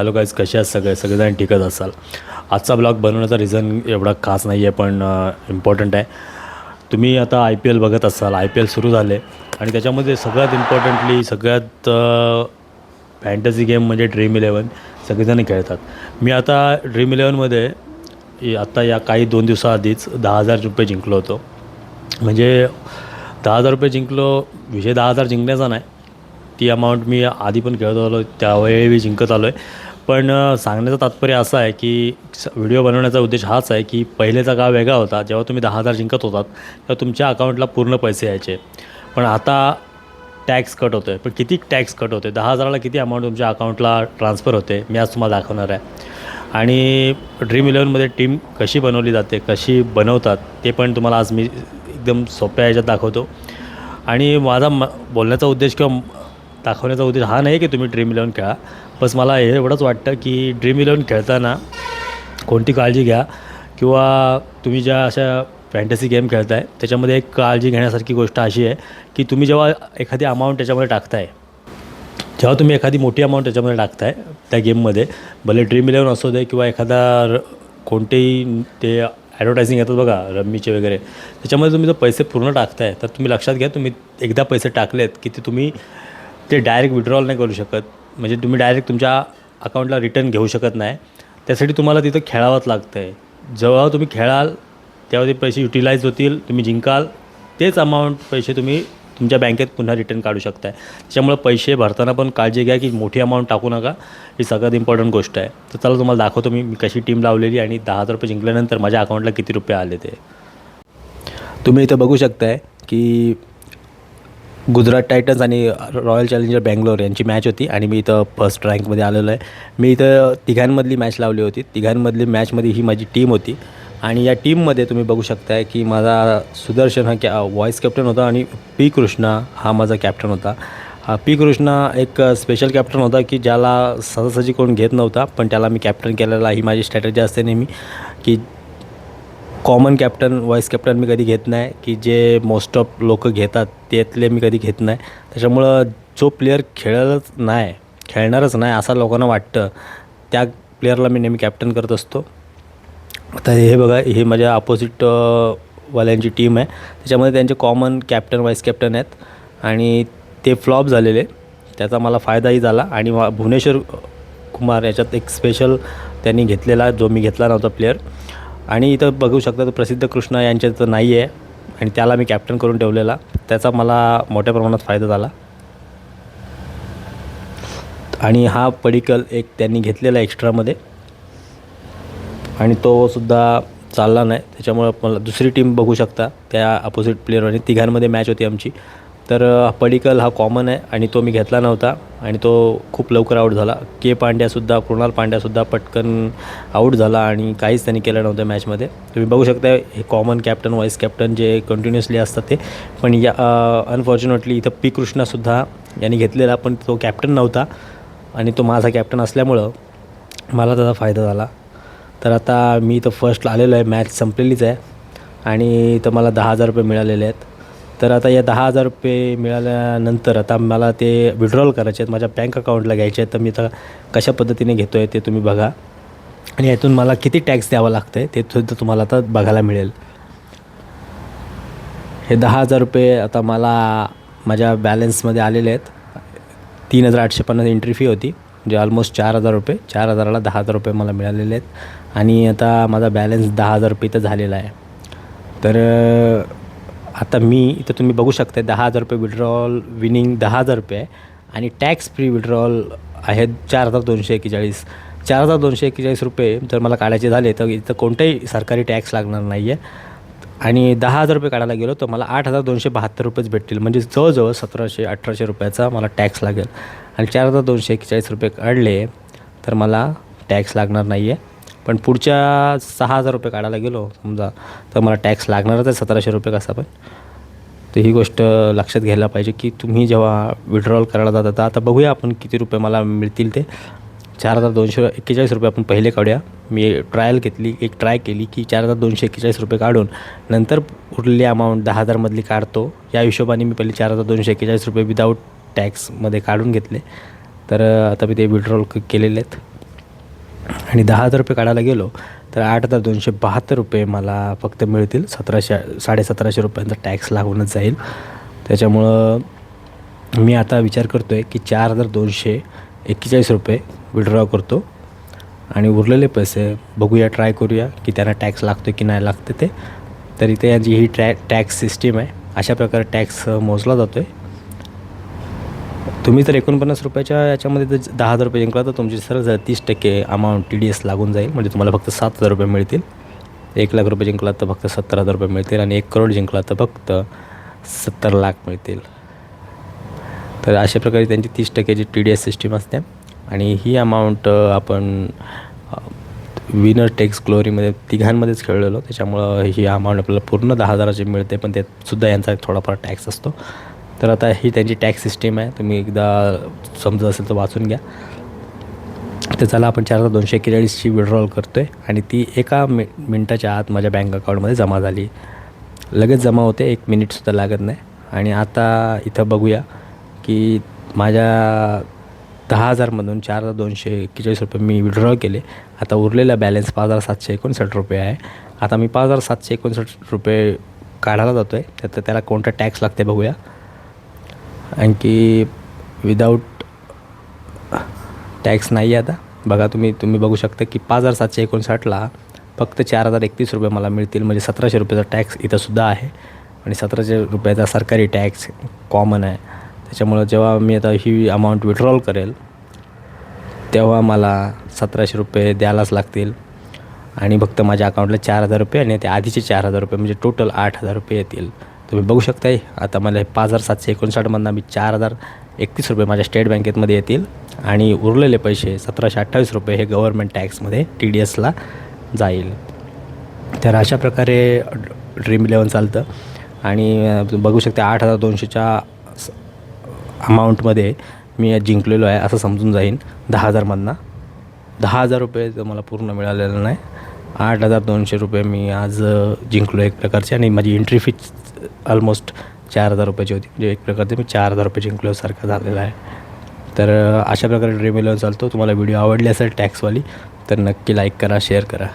Hello guys कसे आहात सगळे? सगळेजण ठीकच असाल. आजचा ब्लॉग बनवण्याचा रिझन एवढा खास नाही आहे पण इम्पॉर्टंट आहे. तुम्ही आता आय पी एल बघत असाल. आय पी एल सुरू झाले. आणि त्याच्यामध्ये सगळ्यात इम्पॉर्टंटली सगळ्यात फॅन्टसी गेम म्हणजे ड्रीम इलेवन सगळेजण खेळतात. मी आता ड्रीम इलेवनमध्ये आत्ता या काही दोन दिवसाआधीच दहा हजार रुपये जिंकलो होतो. म्हणजे दहा हजार रुपये जिंकलो विषय दहा हजार जिंकण्याचा नाही. ती अमाऊंट मी आधी पण खेळत आलो त्यावेळी मी जिंकत आलो आहे पण सांगण्याचं तात्पर्य असं आहे की स- व्हिडिओ बनवण्याचा उद्देश हाच आहे की पहिलेचा काळ वेगळा होता. जेव्हा तुम्ही दहा हजार जिंकत होतात तेव्हा तुमच्या अकाउंटला पूर्ण पैसे यायचे. पण आता टॅक्स कट होतो आहे पण किती टॅक्स कट होते दहा हजाराला किती अमाऊंट तुमच्या अकाउंटला ट्रान्सफर होते? मी आज तुम्हाला दाखवणार आहे. आणि ड्रीम इलेवनमध्ये टीम कशी बनवली जाते कशी बनवतात ते पण तुम्हाला आज मी एकदम सोप्या ह्याच्यात दाखवतो. आणि माझा म बोलण्याचा उद्देश किंवा दाखवण्याचा उद्देश हा नाही की तुम्ही ड्रीम इलेवन खेळा. बस मला हे एवढंच वाटतं की ड्रीम इलेवन खेळताना कोणती काळजी घ्या किंवा तुम्ही ज्या अशा फॅन्टसी गेम खेळताय त्याच्यामध्ये एक काळजी घेण्यासारखी गोष्ट अशी आहे की तुम्ही जेव्हा एखादी अमाऊंट त्याच्यामध्ये टाकताय जेव्हा तुम्ही एखादी मोठी अमाऊंट त्याच्यामध्ये टाकताय त्या गेममध्ये भले ड्रीम इलेवन असू दे किंवा एखादा र कोणतेही ते ॲडव्हर्टायझिंग येतात बघा रम्मीचे वगैरे त्याच्यामध्ये तुम्ही जर पैसे पूर्ण टाकताय तर तुम्ही लक्षात घ्या तुम्ही एकदा पैसे टाकलेत की ते तुम्ही ते डायरेक्ट विड्रॉल नाही करू शकत. म्हणजे तुम्ही डायरेक्ट तुमच्या अकाउंटला रिटर्न घेऊ शकत नाही. त्यासाठी तुम्हाला तिथं खेळावंच लागतं आहे जेव्हा तुम्ही खेळाल तेव्हा ते पैसे युटिलाइज होतील तुम्ही जिंकाल तेच अमाऊंट पैसे तुम्ही तुमच्या बँकेत पुन्हा रिटर्न काढू शकताय. त्याच्यामुळे पैसे भरताना पण काळजी घ्या की मोठी अमाऊंट टाकू नका. ही सगळ्यात इम्पॉर्टंट गोष्ट आहे. तर चला तुम्हाला दाखवतो मी मी कशी टीम लावलेली आणि दहा हजार रुपये जिंकल्यानंतर माझ्या अकाउंटला किती रुपये आले ते. तुम्ही इथं बघू शकताय की गुजरात टायटन्स आणि रॉयल चॅलेंजर बँगलोर यांची मॅच होती आणि मी इथं फर्स्ट रँकमध्ये आलेलो आहे. मी इथं तिघांमधली मॅच लावली होती. तिघांमधली मॅचमध्ये ही माझी टीम होती. आणि या टीममध्ये तुम्ही बघू शकताय की माझा सुदर्शन हा कॅ व्हॉईस कॅप्टन होता आणि पी कृष्णा हा माझा कॅप्टन होता. हा पी कृष्णा एक स्पेशल कॅप्टन होता की ज्याला सहजासहजी कोण घेत नव्हता पण त्याला मी कॅप्टन केलेला ही माझी स्ट्रॅटजी असते नेहमी की कॉमन कॅप्टन व्हाईस कॅप्टन मी कधी घेत नाही की जे मोस्ट ऑफ लोक घेतात त्यातले मी कधी घेत नाही. त्याच्यामुळं जो प्लेअर खेळलंच नाही खेळणारच नाही असं लोकांना वाटतं त्या प्लेअरला मी नेहमी कॅप्टन करत असतो. आता हे बघा हे माझ्या अपोजिट वाल्यांची टीम आहे. त्याच्यामध्ये त्यांचे कॉमन कॅप्टन व्हाईस कॅप्टन आहेत आणि ते फ्लॉप झालेले. त्याचा मला फायदाही झाला आणि मा- भुवनेश्वर कुमार याच्यात एक स्पेशल त्यांनी घेतलेला जो मी घेतला नव्हता प्लेअर आणि इथं बघू शकता तर प्रसिद्ध कृष्णा तर नाही आहे आणि त्याला मी कॅप्टन करून ठेवलेला. त्याचा मला मोठ्या प्रमाणात फायदा झाला. आणि हा पडिकल एक त्यांनी घेतलेला एक्स्ट्रामध्ये आणि तो सुद्धा चालला नाही. त्याच्यामुळं मला दुसरी टीम बघू शकता. त्या अपोजिट प्लेअर तिघांमध्ये मॅच होती आमची. तर पडिकल हा कॉमन आहे आणि तो मी घेतला नव्हता आणि तो खूप लवकर आऊट झाला. के पांड्यासुद्धा कृणाल पांड्यासुद्धा पटकन आऊट झाला आणि काहीच त्यांनी केलं नव्हतं मॅचमध्ये तुम्ही बघू शकता हे कॉमन कॅप्टन व्हाईस कॅप्टन जे कंटिन्युअसली असतात ते. पण या अनफॉर्च्युनेटली इथं पी कृष्णासुद्धा यांनी घेतलेला पण तो कॅप्टन नव्हता आणि तो माझा कॅप्टन असल्यामुळं मला त्याचा फायदा झाला. तर आता मी इथं फर्स्टला आलेलो आहे मॅच संपलेलीच आहे आणि इथं मला दहा हजार रुपये मिळालेले आहेत. तर आता या दहा हजार रुपये मिळाल्यानंतर आता मला ते विड्रॉल करायचे आहेत. माझ्या बँक अकाउंटला घ्यायचे आहेत. तर मी आता कशा पद्धतीने घेतो आहे ते तुम्ही बघा. आणि यातून मला किती टॅक्स द्यावं लागतं आहे ते सुद्धा तुम्हाला आता बघायला मिळेल. हे दहा हजार रुपये आता मला माझ्या बॅलन्समध्ये आलेले आहेत. तीन हजार आठशे पन्नास एंट्री फी होती म्हणजे ऑलमोस्ट चार हजार रुपये चार हजाराला दहा हजार रुपये मला मिळालेले आहेत. आणि आता माझा बॅलन्स दहा हजार रुपये इथं झालेला आहे. तर आता मी इथं तुम्ही बघू शकता दहा हजार रुपये विड्रॉल विनिंग दहा हजार रुपये आहे आणि टॅक्स फ्री विड्रॉल आहेत चार हजार दोनशे एक्केचाळीस. चार हजार दोनशे एक्केचाळीस रुपये जर मला काढायचे झाले तर इथं कोणताही सरकारी टॅक्स लागणार नाही आहे आणि दहा हजार रुपये काढायला गेलो तर मला आठ हजार दोनशे बहात्तर रुपयेच भेटतील. म्हणजे जवळजवळ सतराशे अठराशे रुपयाचा मला टॅक्स लागेल. आणि चार हजार दोनशे एक्केचाळीस रुपये काढले तर मला टॅक्स लागणार नाही आहे पण पुढच्या सहा हजार रुपये काढायला गेलो समजा तर मला टॅक्स लागणारच आहे सतराशे रुपये कसा पण. तर ही गोष्ट लक्षात घ्यायला पाहिजे की तुम्ही जेव्हा विड्रॉल करायला जाता तर आता बघूया आपण किती रुपये मला मिळतील ते. चार हजार दोनशे एक्केचाळीस रुपये आपण पहिले काढूया. मी ट्रायल घेतली एक ट्राय केली की चार हजार दोनशे एक्केचाळीस रुपये काढून नंतर उरलेली अमाऊंट दहा हजारमधली काढतो. या हिशोबाने मी पहिले चार हजार दोनशे एक्केचाळीस रुपये विदाऊट टॅक्समध्ये काढून घेतले. तर आता मी ते विड्रॉल केलेले आहेत. आणि दहा हजार रुपये काढायला गेलो तर आठ हजार दोनशे बहात्तर रुपये मला फक्त मिळतील. सतराशे साडेसतराशे रुपयांचा टॅक्स लागूनच जाईल. त्याच्यामुळं मी आता विचार करतो आहे की चार हजार दोनशे एक्केचाळीस रुपये विड्रॉ करतो. आणि उरलेले पैसे बघूया ट्राय करूया की त्यांना टॅक्स लागतो की नाही लागते ते. तर इथे यांची ही ट्रॅ टॅक्स सिस्टीम आहे. अशा प्रकारे टॅक्स मोजला जातो आहे तुम्ही जर एकोणपन्नास रुपयाच्या याच्यामध्ये जर दहा हजार रुपये जिंकला तर तुमची सर जर तीस टक्के अमाऊंट टी डी एस लागून जाईल. म्हणजे तुम्हाला फक्त सात हजार रुपये मिळतील. एक लाख रुपये जिंकला तर फक्त सत्तर हजार रुपये मिळतील. आणि एक करोड जिंकला तर फक्त सत्तर लाख मिळतील. तर अशा प्रकारे त्यांची तीस टक्क्याची टी डी एस सिस्टीम असते. आणि ही अमाऊंट आपण विनर टेक्स ग्लोरीमध्ये तिघांमध्येच खेळलेलो. त्याच्यामुळं ही अमाऊंट आपल्याला पूर्ण दहा हजाराची मिळते. पण त्यातसुद्धा यांचा थोडाफार टॅक्स असतो. तर आता ही त्यांची टॅक्स सिस्टीम आहे. तुम्ही एकदा समजत असेल तर वाचून घ्या. तर चला आपण चार हजार दोनशे एक्केचाळीसची विड्रॉल करतो आहे आणि ती एका मि मिनटाच्या आत माझ्या बँक अकाउंटमध्ये जमा झाली. लगेच जमा होते. एक मिनिटसुद्धा लागत नाही. आणि आता इथं बघूया की माझ्या दहा हजारमधून चार हजार दोनशे एक्केचाळीस रुपये मी विड्रॉ केले. आता उरलेला बॅलन्स पाच हजार सातशे एकोणसाठ रुपये आहे. आता मी पाच हजार सातशे एकोणसाठ रुपये काढायला जातो आहे तर त्याला कोणता टॅक्स लागते बघूया. आणखी विदाऊट टॅक्स नाही आहे आता. बघा तुम्ही तुम्ही बघू शकता की पाच हजार सातशे एकोणसाठला फक्त चार हजार एकतीस रुपये मला मिळतील. म्हणजे सतराशे रुपयाचा टॅक्स इथंसुद्धा आहे. आणि सतराशे रुपयाचा सरकारी टॅक्स कॉमन आहे. त्याच्यामुळं जेव्हा मी आता ही अमाऊंट विड्रॉल करेल तेव्हा मला सतराशे रुपये द्यायलाच लागतील. आणि फक्त माझ्या अकाउंटला चार हजार रुपये आणि ते आधीचे चार हजार रुपये म्हणजे टोटल आठ हजार रुपये येतील. तुम्ही बघू शकताय. आता मला हे पाच हजार सातशे एकोणसाठमधनं मी चार हजार एकतीस रुपये माझ्या स्टेट बँकेतमध्ये येतील. आणि उरलेले पैसे सतराशे अठ्ठावीस रुपये हे गव्हर्मेंट टॅक्समध्ये टी डी एसला जाईल. तर अशा प्रकारे ड्रीम इलेवन चालतं. आणि बघू शकता आठ हजार दोनशेच्या स- अमाऊंटमध्ये मी जिंकलेलो आहे असं समजून जाईन दहा हजारमधनं दहा हजार रुपये तर मला पूर्ण मिळालेलं नाही आठ हजार दोनशे रुपये मी आज जिंकलो एक प्रकारचे आणि माझी एंट्री फीच ऑलमोस्ट चार हजार रुपयाची होती. म्हणजे एक प्रकारचे मी चार हजार रुपये जिंकल्यासारखं झालेला आहे. तर अशा प्रकारे ड्रीम इलेवन चालतो. तुम्हाला व्हिडिओ आवडली असेल टॅक्सवाली तर नक्की लाईक करा शेअर करा.